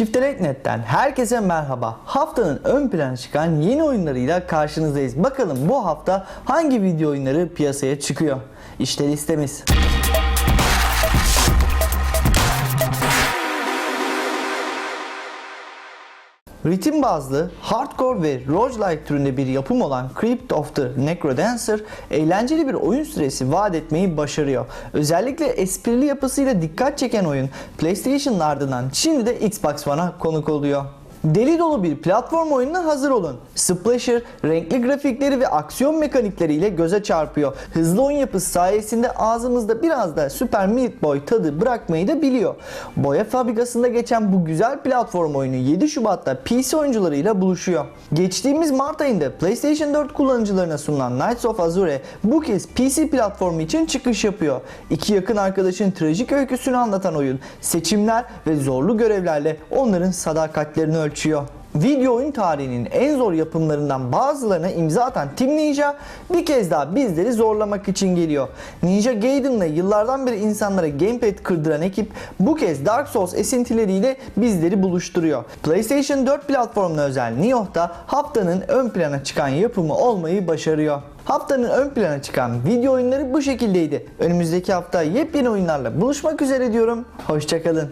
Çiftelek.net'ten herkese merhaba. Haftanın ön plana çıkan yeni oyunlarıyla karşınızdayız. Bakalım bu hafta hangi video oyunları piyasaya çıkıyor? İşte listemiz. Ritim bazlı, hardcore ve roguelike türünde bir yapım olan Crypt of the Necrodancer eğlenceli bir oyun süresi vaat etmeyi başarıyor. Özellikle esprili yapısıyla dikkat çeken oyun PlayStation'ın ardından şimdi de Xbox One'a konuk oluyor. Deli dolu bir platform oyununa hazır olun. Splasher, renkli grafikleri ve aksiyon mekanikleriyle göze çarpıyor. Hızlı oyun yapısı sayesinde ağzımızda biraz da Super Meat Boy tadı bırakmayı da biliyor. Boya fabrikasında geçen bu güzel platform oyunu 7 Şubat'ta PC oyuncularıyla buluşuyor. Geçtiğimiz Mart ayında PlayStation 4 kullanıcılarına sunulan Knights of Azure bu kez PC platformu için çıkış yapıyor. İki yakın arkadaşın trajik öyküsünü anlatan oyun, seçimler ve zorlu görevlerle onların sadakatlerini ölçüyor. Video oyun tarihinin en zor yapımlarından bazılarına imza atan Team Ninja bir kez daha bizleri zorlamak için geliyor. Ninja Gaiden'la yıllardan beri insanlara gamepad kırdıran ekip bu kez Dark Souls esintileriyle bizleri buluşturuyor. PlayStation 4 platformuna özel Nioh da haftanın ön plana çıkan yapımı olmayı başarıyor. Haftanın ön plana çıkan video oyunları bu şekildeydi. Önümüzdeki hafta yepyeni oyunlarla buluşmak üzere diyorum. Hoşçakalın.